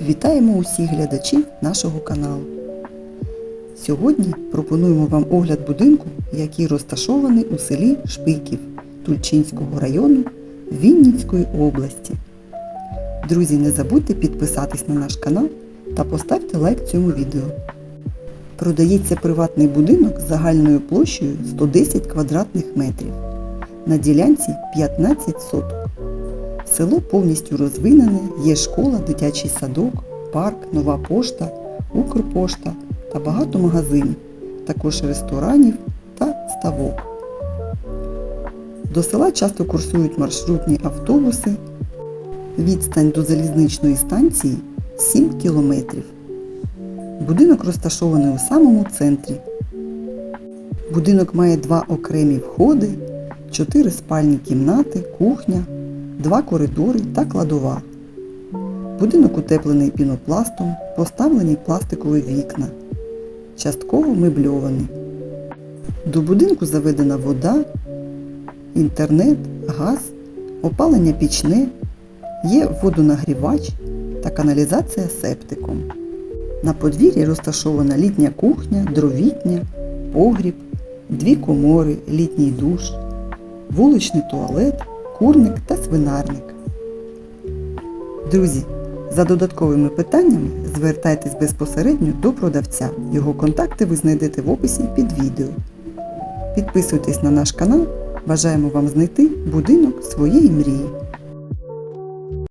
Вітаємо усіх глядачів нашого каналу. Сьогодні пропонуємо вам огляд будинку, який розташований у селі Шпиків Тульчинського району Вінницької області. Друзі, не забудьте підписатись на наш канал та поставте лайк цьому відео. Продається приватний будинок з загальною площею 110 квадратних метрів. На ділянці 15 соток. Село повністю розвинене, є школа, дитячий садок, парк, нова пошта, Укрпошта та багато магазинів, також ресторанів та ставок. До села часто курсують маршрутні автобуси. Відстань до залізничної станції 7 кілометрів. Будинок розташований у самому центрі. Будинок має два окремі входи, чотири спальні кімнати, кухня, два коридори та кладова. Будинок утеплений пінопластом, поставлені пластикові вікна. Частково мебльований. До будинку заведена вода, інтернет, газ, опалення пічне, є водонагрівач та каналізація септиком. На подвір'ї розташована літня кухня, дровітня, погріб, дві комори, літній душ, вуличний туалет, курник та свинарник. Друзі, за додатковими питаннями звертайтесь безпосередньо до продавця. Його контакти ви знайдете в описі під відео. Підписуйтесь на наш канал. Бажаємо вам знайти будинок своєї мрії.